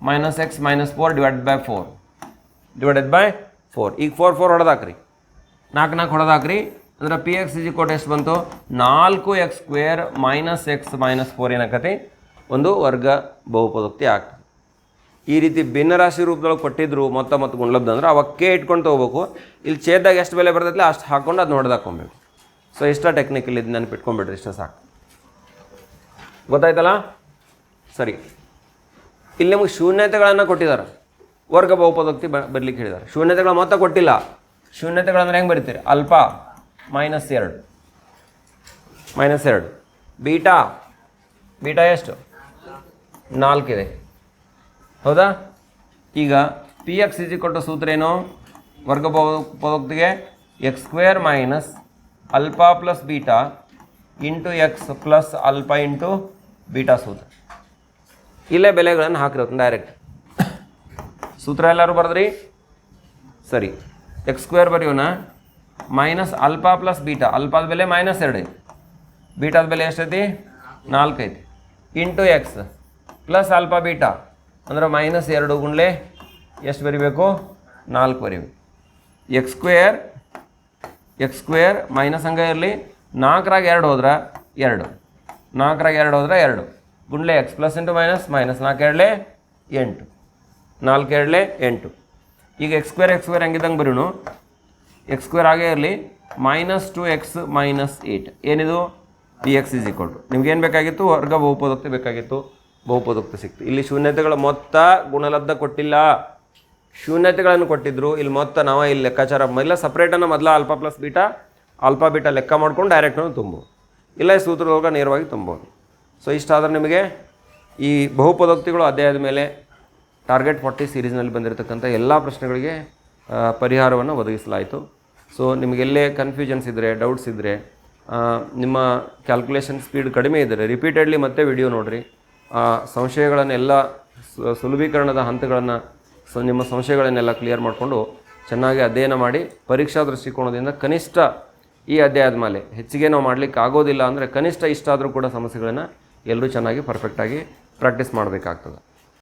minus x minus four divided by four divided by four ಈಗ ಫೋರ್ ಫೋರ್ ಹೊಡೆದಾಕ್ರಿ. ನಾಲ್ಕು ನಾಲ್ಕು ಹೊಡೆದಾಕ್ರಿ. ಅಂದ್ರೆ ಪಿ ಎಕ್ಸ್ ಇಜಿ ಕೋಟ್ ಎಷ್ಟು ಬಂತು? ನಾಲ್ಕು x square minus x minus four ಏನಾಕತಿ? ಒಂದು ವರ್ಗ ಬಹುಪದೋಕ್ತಿ ಆಗ್ತದೆ. ಈ ರೀತಿ ಭಿನ್ನರಾಶಿ ರೂಪದೊಳಗೆ ಕೊಟ್ಟಿದ್ರು ಮೊತ್ತ ಮತ್ತು ಗುಣಲಬ್ಧ ಅಂದ್ರೆ ಅವಕ್ಕೆ ಇಟ್ಕೊಂಡು ತೊಗೋಬೇಕು. ಇಲ್ಲಿ ಚೇದಾಗ ಎಷ್ಟು ಬೆಲೆ ಬರ್ತೈತಿಲ್ಲ ಅಷ್ಟು ಹಾಕ್ಕೊಂಡು ಅದು ನೋಡ್ದಾಕೊಬೇಕು ಸೊ ಇಷ್ಟ ಟೆಕ್ನಿಕಲ್ ಇದು ನೆನ್ಪಿಟ್ಕೊಂಡ್ಬಿಡ್ರಿ, ಇಷ್ಟ ಸಾಕು. ಗೊತ್ತಾಯ್ತಲ್ಲ? ಸರಿ. ಇಲ್ಲಿ ನಿಮಗೆ ಶೂನ್ಯತೆಗಳನ್ನು ಕೊಟ್ಟಿದ್ದಾರೆ. ವರ್ಗ ಬಹುಪದೋಕ್ತಿ ಬ ಬರಲಿಕ್ಕೆ ಹೇಳಿದ್ದಾರೆ. ಶೂನ್ಯತೆಗಳ ಮೊತ್ತ ಕೊಟ್ಟಿಲ್ಲ. ಶೂನ್ಯತೆಗಳಂದ್ರೆ ಹೆಂಗೆ ಬರೀತೀರಿ? ಅಲ್ಪ ಮೈನಸ್ ಎರಡು. ಮೈನಸ್ ಎರಡು. ಬೀಟಾ ಬೀಟಾ ಎಷ್ಟು? ನಾಲ್ಕಿದೆ. ಹೌದಾ? ಈಗ ಪಿ ಎಕ್ಸ್ ಕೊಟ್ಟ ಸೂತ್ರ ಏನು? ವರ್ಗ ಪದಕ್ಕೆ x square minus alpha plus beta into x plus alpha into beta ಸೂತ್ರ. ಇಲ್ಲೇ ಬೆಲೆಗಳನ್ನು ಹಾಕಿರೋದು ಡೈರೆಕ್ಟ್ ಸೂತ್ರ ಎಲ್ಲರೂ ಬರೆದ್ರಿ? ಸರಿ. ಎಕ್ಸ್ ಸ್ಕ್ವೇರ್ ಬರೆಯೋಣ. ಮೈನಸ್ ಅಲ್ಫಾ ಪ್ಲಸ್ ಬೀಟಾ ಅಲ್ಫಾದ ಬೆಲೆ ಮೈನಸ್ ಎರಡು ಐತಿ. ಬೀಟಾದ ಬೆಲೆ ಎಷ್ಟೈತಿ? ನಾಲ್ಕೈತಿ into x plus alpha beta ಅಂದ್ರೆ ಮೈನಸ್ ಎರಡು ಗುಂಡ್ಲೆ ಎಷ್ಟು ಬರಿಬೇಕು? ನಾಲ್ಕು ಬರಿಬೇಕು. X square x square minus ಹಂಗೆ ಇರಲಿ. ನಾಲ್ಕರಾಗ ಎರಡು ಹೋದ್ರೆ ಎರಡು. ನಾಲ್ಕರಾಗ ಎರಡು ಹೋದ್ರೆ ಎರಡು. ಗುಂಡ್ಲೆ x plus into minus minus ನಾಲ್ಕು ಎರಡಲೆ ಎಂಟು. ನಾಲ್ಕು ಎರಡಲೆ ಎಂಟು. ಈಗ ಎಕ್ಸ್ ಸ್ಕ್ವೇರ್ ಎಕ್ಸ್ ಸ್ಕ್ವೇರ್ ಹೆಂಗಿದ್ದಂಗೆ ಬರೀನು ಎಕ್ಸ್ ಸ್ಕ್ವೇರ್ ಆಗೇ ಇರಲಿ. Minus two x minus eight ಏನಿದು? D x is equal to ನಿಮ್ಗೆ ಏನು ಬೇಕಾಗಿತ್ತು? ವರ್ಗ ಬಹುಪದೋಕ್ತಿ ಬೇಕಾಗಿತ್ತು. ಬಹುಪದೋಕ್ತಿ ಸಿಕ್ತು ಇಲ್ಲಿ ಶೂನ್ಯತೆಗಳ ಮೊತ್ತ ಗುಣಲಬ್ಧ ಕೊಟ್ಟಿಲ್ಲ. ಶೂನ್ಯತೆಗಳನ್ನು ಕೊಟ್ಟಿದ್ರು, ಇಲ್ಲಿ ಮೊತ್ತ ನಾವು ಇಲ್ಲಿ ಲೆಕ್ಕಾಚಾರ ಮೊದಲ ಸಪ್ರೇಟನ್ನು ಮೊದಲ alpha plus beta alpha beta ಲೆಕ್ಕ ಮಾಡ್ಕೊಂಡು ಡೈರೆಕ್ಟನ್ನು ತುಂಬು ಇಲ್ಲ, ಈ ಸೂತ್ರದೊಳಗೆ ನೇರವಾಗಿ ತುಂಬೋದು ಸೊ ಇಷ್ಟಾದರೆ ನಿಮಗೆ ಈ ಬಹುಪದೋಕ್ತಿಗಳು ಅಧ್ಯಾಯದ ಮೇಲೆ ಟಾರ್ಗೆಟ್ ಫಾರ್ಟಿ ಸೀರೀಸ್ನಲ್ಲಿ ಬಂದಿರತಕ್ಕಂಥ ಎಲ್ಲ ಪ್ರಶ್ನೆಗಳಿಗೆ ಪರಿಹಾರವನ್ನು ಒದಗಿಸಲಾಯಿತು. ಸೊ ನಿಮಗೆಲ್ಲೇ ಕನ್ಫ್ಯೂಷನ್ಸ್ ಇದ್ದರೆ ಡೌಟ್ಸ್ ಇದ್ದರೆ ನಿಮ್ಮ ಕ್ಯಾಲ್ಕುಲೇಷನ್ ಸ್ಪೀಡ್ ಕಡಿಮೆ ಇದ್ದರೆ ರಿಪೀಟೆಡ್ಲಿ ಮತ್ತೆ ವಿಡಿಯೋ ನೋಡಿರಿ. ಆ ಸಂಶಯಗಳನ್ನೆಲ್ಲ ಸುಲಭೀಕರಣದ ಹಂತಗಳನ್ನು ಸ, ನಿಮ್ಮ ಸಂಶಯಗಳನ್ನೆಲ್ಲ ಕ್ಲಿಯರ್ ಮಾಡಿಕೊಂಡು ಚೆನ್ನಾಗಿ ಅಧ್ಯಯನ ಮಾಡಿ ಪರೀಕ್ಷಾ ದೃಷ್ಟಿಕೋನದಿಂದ ಕನಿಷ್ಠ ಈ ಅಧ್ಯಾಯದ ಮೇಲೆ ಹೆಚ್ಚಿಗೆ ನಾವು ಮಾಡಲಿಕ್ಕೆ ಆಗೋದಿಲ್ಲ ಅಂದರೆ ಕನಿಷ್ಠ ಇಷ್ಟಾದರೂ ಕೂಡ ಸಮಸ್ಯೆಗಳನ್ನು ಎಲ್ಲರೂ ಚೆನ್ನಾಗಿ ಪರ್ಫೆಕ್ಟಾಗಿ ಪ್ರಾಕ್ಟೀಸ್ ಮಾಡಬೇಕಾಗ್ತದೆ.